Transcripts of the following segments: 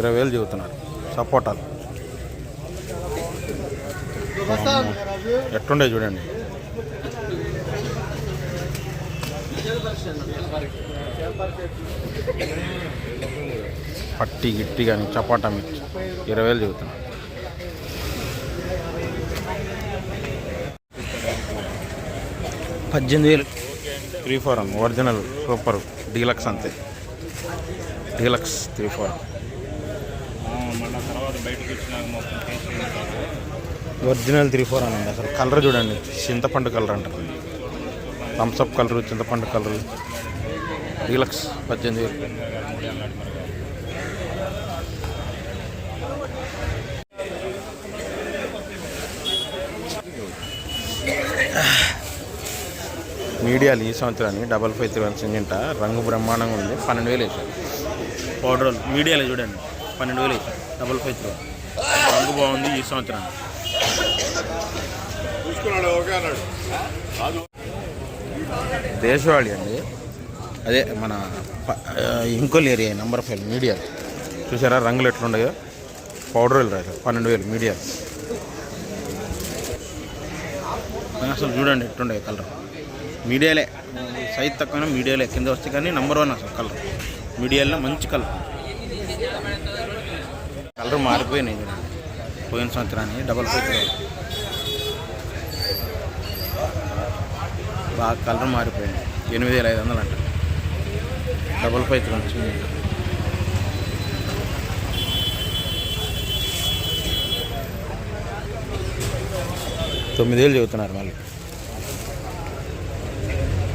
ఇరవై వేలు చెబుతున్నారు సపోటాలు. ఎట్టుండే చూడండి. పట్టి గిట్టి కానీ చపాటా మిర్చి. ఇరవై వేలు చెబుతున్నారు పద్దెనిమిది వేలు. Three four original super. Deluxe అంతే. డీలక్స్ త్రీ ఫోర్ మళ్ళీ తర్వాత బయటకు వచ్చినాక మొత్తం తీసి ఒరిజినల్ త్రీ ఫోర్ అని అసలు కలర్ చూడండి. చింతపండు కలర్ అంటారు థమ్స్అప్ కలరు చింతపండు కలరు డీలక్స్ పద్దెనిమిది వేలు. మీడియాలు ఈ సంవత్సరాన్ని డబల్ ఫైవ్ త్రీ వన్ సింగింట రంగు బ్రహ్మాండంగా ఉంది. పన్నెండు వేలు వేసారు. పౌడర్ మీడియాలో చూడండి. పన్నెండు వేలు డబల్ ఫైవ్ త్రీ రంగు బాగుంది ఈ రాజు. దేశవాళి అండి. అదే మన ఇంకోల్ ఏరియా నంబర్ ఫైవ్ మీడియా చూసారా రంగులు ఎట్లుండయో పౌడర్ వేలు రాశారు. పన్నెండు వేలు మీడియా అసలు చూడండి ఎట్లుండే కలర్ మీడియాలే సైజ్ తక్కువ మీడియాలే కింద వస్తే కానీ నంబర్ వన్ అసలు కలర్ మీడియాలో మంచి కలర్ కలర్ మారిపోయినాయి. పోయిన సంవత్సరాన్ని డబల్ ఫైవ్ బాగా కలర్ మారిపోయింది ఎనిమిది వేల ఐదు వందలు అంట డబల్ ఫైవ్ వచ్చింది. తొమ్మిది చెబుతున్నారు మళ్ళీ.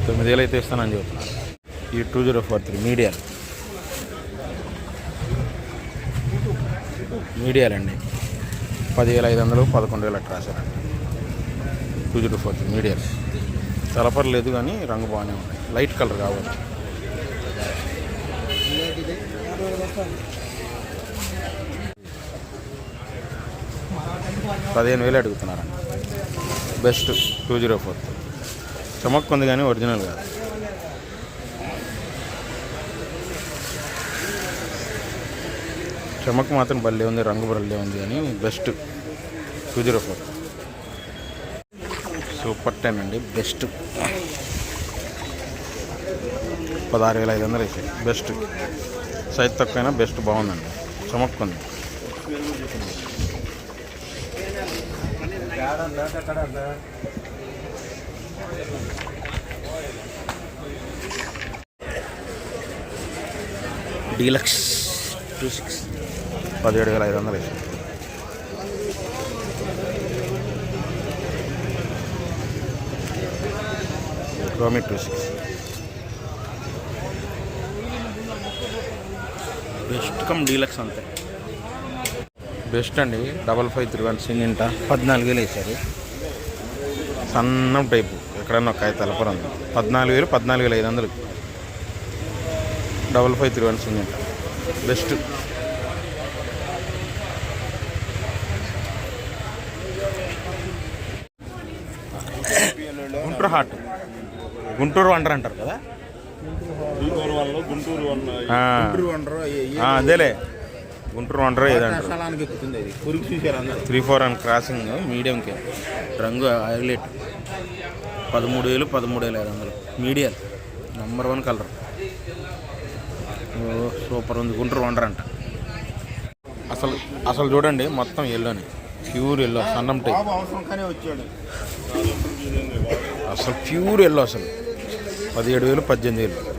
తొమ్మిది అయితే ఇస్తానని చెబుతున్నారు. ఈ టూ జీరో ఫోర్ త్రీ మీడియాలు మీడియాలండి. పదివేల ఐదు వందలు పదకొండు వేలు అట్లా రాశారండి. టూ జీరో ఫోర్ మీడియా మీడియాలు. లేదు కానీ రంగు బాగానే ఉంది లైట్ కలర్ కావాలి పదిహేను వేలు అడుగుతున్నారండి. Best two zero four. చమక్ ఉంది కానీ ఒరిజినల్ కాదు. చెమక మాత్రం భలే ఉంది రంగు భలే ఉంది అని best. Two zero four super ten అండి బెస్ట్. పదహారు వేల ఐదు వందలు అయితే బెస్ట్. సైజ్ తక్కువైనా బెస్ట్ బాగుందండి. చమక్కుంది డీలక్స్ టూ సిక్స్. పదిహేడు వేల ఐదు వందలు వేసాయి రోమి two six best cum deluxe అంతే. బెస్ట్ అండి. డబల్ ఫైవ్ త్రీ వన్ సింగింట పద్నాలుగు వేలు వేసారు సన్నం టైపు. ఎక్కడన్నా ఒక కాయ తలపర పద్నాలుగు వేలు పద్నాలుగు వేల ఐదు వందలు. Double five three one సింగింట best Guntur hot. Guntur wonder అంటారు కదా? గుంటూరు గుంటూరు అదేలే. గుంటూరు వండర్ ఏదంటారు త్రీ ఫోర్ అండ్ క్రాసింగ్ మీడియంకి. రంగు హైలైట్. పదమూడు వేలు పదమూడు వేల ఐదు వందలు మీడియం. నెంబర్ వన్ కలర్ ఓ సూపర్ ఉంది. గుంటూరు వండర్ అంట. అసలు అసలు చూడండి మొత్తం ఎల్లోని ప్యూర్ ఎల్లో సన్నం టైప్. అసలు ప్యూర్ ఎల్లో అసలు. పదిహేడు వేలు పద్దెనిమిది వేలు.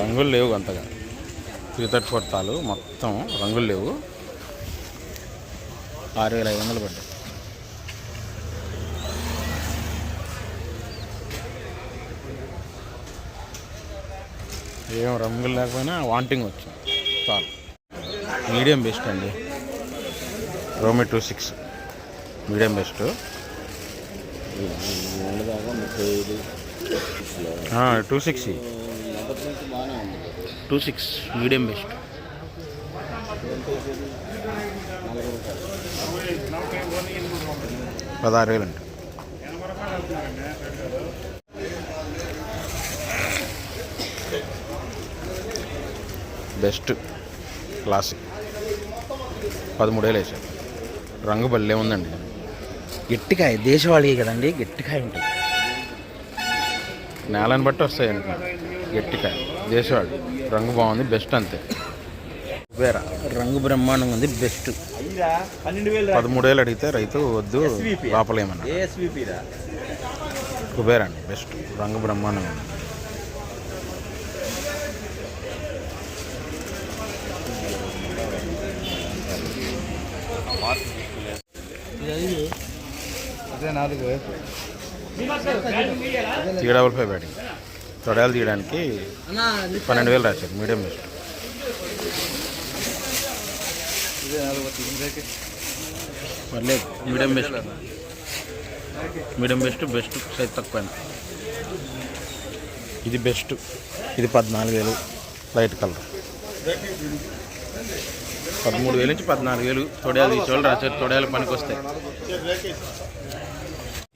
రంగులు లేవు అంతగా. త్రీ థర్టీ ఫోర్ తాలు మొత్తం రంగులు లేవు. ఆరు వేల ఐదు వందలు పడ్డాయి. ఏం రంగులు లేకపోయినా వాంటింగ్ వచ్చింది. తాలు మీడియం బెస్ట్ అండి. రోమి two six. Medium best. Two six. Two six. Medium best. పదహారు వేలు అండి. Best classic. పదమూడు వేలు వేసారు రంగు బల్లే ఉందండి. గట్టికాయ దేశవాళీ కదండి గట్టికాయ ఉంటుంది. నేలని బట్టి వస్తాయి అనుకో గట్టికాయ దేశవాడు రంగు బాగుంది బెస్ట్ అంతే. వేరా రంగు బ్రహ్మాండంగా ఉంది బెస్ట్. పన్నెండు వేలు పదమూడు వేలు అడిగితే రైతు వద్దు లోపలేమన్నా. కుబేరా అండి బెస్ట్. రంగు బ్రహ్మాండంగా ఉంది. నాలుగు త్రీ డబల్ ఫైవ్ బ్యాటింగ్. తొడయాలు తీయడానికి పన్నెండు వేలు రాశారు మీడియం బెస్ట్ పర్లేదు medium best medium best best size తక్కువ ఇది బెస్ట్ ఇది పద్నాలుగు వేలు లైట్ కలర్. పదమూడు వేలు నుంచి పద్నాలుగు వేలు తొడయాలు తీసేవాళ్ళు రాశారు తొడయాలు పనికి వస్తాయి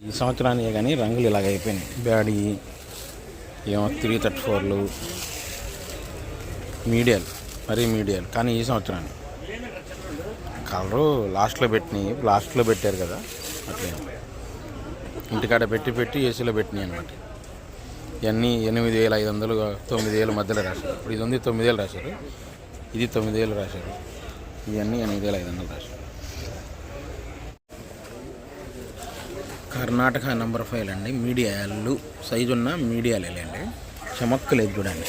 ఈ సంవత్సరానికి కానీ రంగులు ఇలాగ అయిపోయినాయి. బ్యాడీ ఏమో త్రీ థర్టీ ఫోర్లు మీడియాలు మరీ మీడియాలు కానీ ఈ సంవత్సరానికి. కలరు లాస్ట్లో పెట్టినాయి లాస్ట్లో పెట్టారు కదా అట్లే. ఇంటికాడ పెట్టి పెట్టి ఏసీలో పెట్టినాయి అనమాట ఇవన్నీ ఎనిమిది వేల ఐదు వందలు తొమ్మిది వేల మధ్యలో రాశారు. ఇప్పుడు ఇది ఉంది తొమ్మిది వేలు రాశారు. ఇది తొమ్మిది వేలు రాశారు. ఇవన్నీ ఎనిమిది వేల ఐదు వందలు రాశారు. కర్ణాటక నంబర్ ఫైవ్ అండి మీడియాలు సైజు ఉన్న మీడియాలు అండి చమక్కు లేదు చూడండి.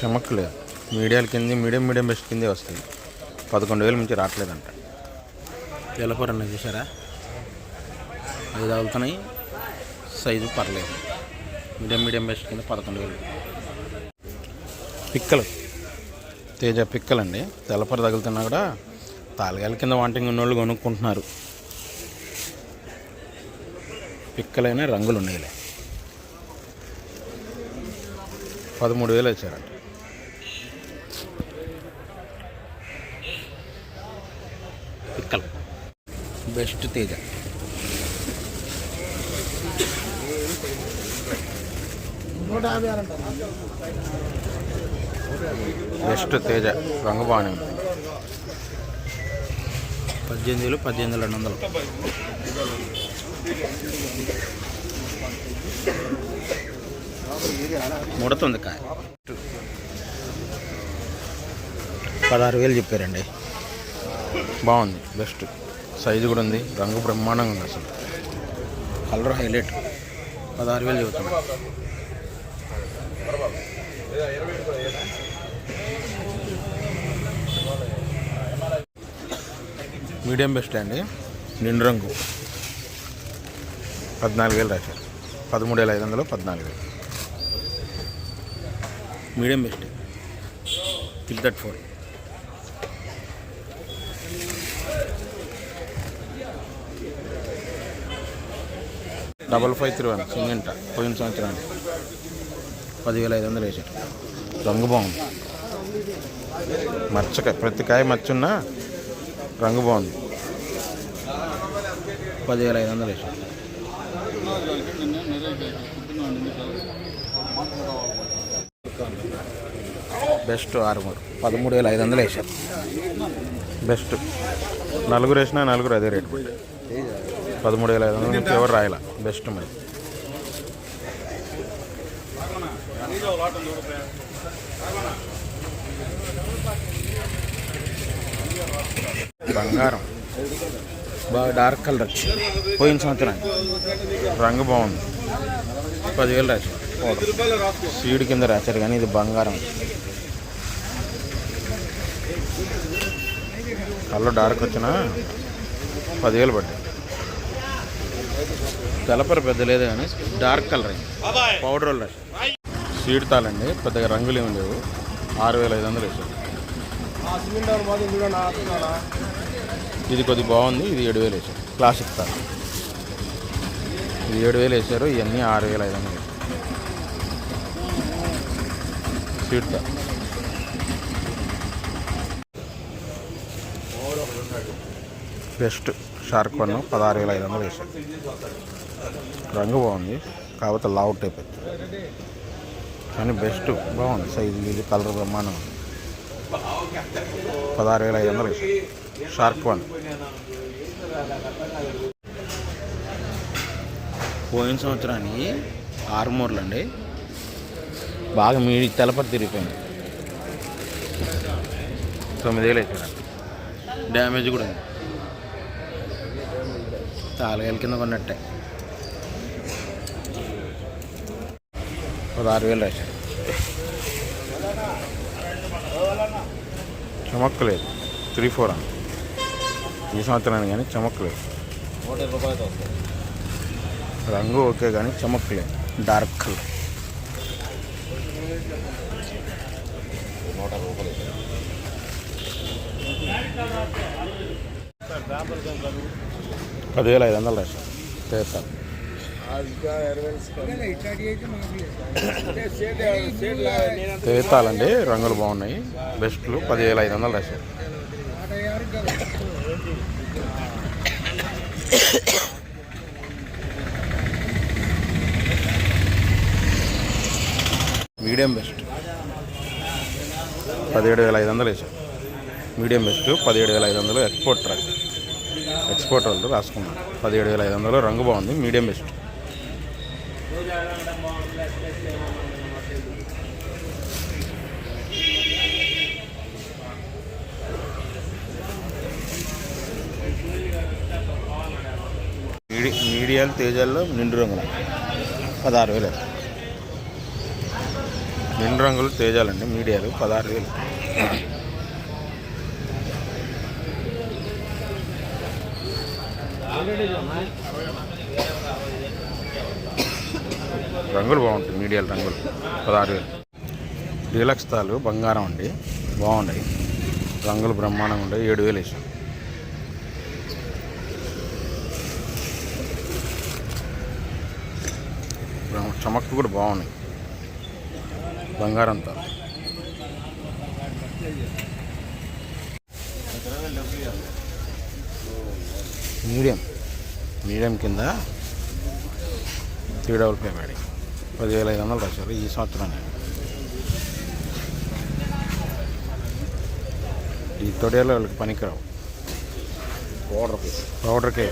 చమక్కు లేదు మీడియాల కింద మీడియం మీడియం బెస్ట్ కిందే వస్తాయి పదకొండు వేలు మించి రావట్లేదంట. ఎలపరన్న చూసారా? ఐదు తగులుతున్నాయి సైజు పర్లేదు. మీడియం మీడియం బెస్ట్ కింద పదకొండు వేలు. పిక్కలు. తేజ పిక్కలండి. తెల్లపర తగులుతున్నా కూడా తాలగాయల కింద వాంటింగ్ ఉన్నోళ్ళు కొనుక్కుంటున్నారు. పిక్కలైన రంగులు ఉన్నాయిలే. పదమూడు వేలు వచ్చారంట పిక్కలు. బెస్ట్ తేజ. బెస్ట్ తేజ. రంగబాణి పద్దెనిమిది వేలు పద్దెనిమిది రెండు వందలు. ముడుతుంది కాయ. పదహారు వేలు చెప్పారండి. బాగుంది బెస్ట్ సైజు కూడా ఉంది రంగు బ్రహ్మాండంగా ఉంది అసలు. కలర్ హైలైట్ పదహారు వేలు చెబుతుంది మీడియం బెస్ట్ అండి? నిండు రంగు. పద్నాలుగు వేలు రాశారు. పదమూడు వేల ఐదు వందలు పద్నాలుగు వేలు. Medium best. Till that four. Double five three one సింగంట పోయిన సంవత్సరానికి పదివేల ఐదు వందలు వేసారు రంగు బాగుంది. మచ్చకాయ ప్రతి కాయ మచ్చున్నా రంగు బాగుంది. పదివేల ఐదు వందలు వేసారు బెస్ట్ ఆరుమూరు. పదమూడు వేల ఐదు వందలు వేసారు బెస్ట్. నలుగురు వేసినా నలుగురు అదే రేట్. పదమూడు వేల ఐదు వందలు నుంచి ఎవరు రాయాల? బెస్ట్ మరి. బంగారం. బాగా డార్క్ కలర్ వచ్చి పోయిన సంవత్సరం. రంగు బాగుంది. పదివేలు రాశారు. సీడ్ కింద రాశారు కానీ ఇది బంగారం. కలర్ డార్క్ వచ్చినా పదివేలు పడ్డాయి. తెలపర పెద్ద లేదు కానీ డార్క్ కలర్ అయింది పౌడర్ వాళ్ళు రాశారు. సీడ్ తాళండి పెద్దగా రంగులు ఏమి లేవు. ఆరు వేల ఐదు వందలు వేసారు ఇది కొద్ది బాగుంది ఇది ఏడు వేలు వేసారు. క్లాసిక్ తార్ ఇది ఏడు వేలు వేసారు ఇవన్నీ ఆరు వేల ఐదు వందలు. సీట్ తార్ బెస్ట్ షార్క్ వన్ పదహారు వేల ఐదు వందలు వేసారు. రంగు బాగుంది కాకపోతే లావు టైప్ కానీ బెస్ట్ బాగుంది సైజు ఇది కలర్ బ్రహ్మాండం. పదహారు వేల ఐదు వందలు వేసారు. Shark one. పోయిన సంవత్సరానికి ఆరుమూరలు అండి. బాగా మీ తెలపతి తిరిగిపోయింది. తొమ్మిది వేలు అవుతుంది డ్యామేజ్ కూడా ఉంది. తాళగాయల కింద కొన్నట్టే. పదహారు వేలు రాశారు. చమక్కలేదు. త్రీ ఫోర్ అని ఈ సంవత్సరానికి కానీ నూట రూపాయలతో వస్తుంది రంగు ఓకే కానీ చమక్కలేదు డార్క్ కలర్ నూట రూపాయలు పదివేల ఐదు వందలు చేస్తారు తేతాలండి రంగులు బాగున్నాయి. బెస్ట్లు పదివేల ఐదు వందలు రాశారు. Medium best. పదిహేడు వేల ఐదు వందలు వేసారు మీడియం బెస్ట్ పదిహేడు వేల ఐదు వందలు ఎక్స్పోర్ట్ ట్రాక్. ఎక్స్పోర్ట్ వాళ్ళు రాసుకున్నాను పదిహేడు వేల ఐదు వందలు రంగు బాగుంది మీడియం బెస్ట్. మీడి తేజాల్లో నిండు రంగులు. పదహారు వేలు. నిండు రంగులు తేజాలండి మీడియాలు పదహారు వేలు. రంగులు బాగుంటాయి మీడియాలు రంగులు. పదహారు వేలు. డీలక్స్ తాలు బంగారం అండి బాగున్నాయి. రంగులు బ్రహ్మాండంగా ఉంటాయి ఏడు వేలు వేసాం. చమక్కు కూడా బాగున్నాయి. బంగారం తాలు మీడియం. మీడియం కింద త్రీ డబుల్ ఫైవ్ మేడం. పదివేల ఐదు వందలు రాశారు ఈ సంవత్సరాన్ని ఈ తొడేలో వాళ్ళకి పనికిరావు. పౌడర్ పౌడర్కే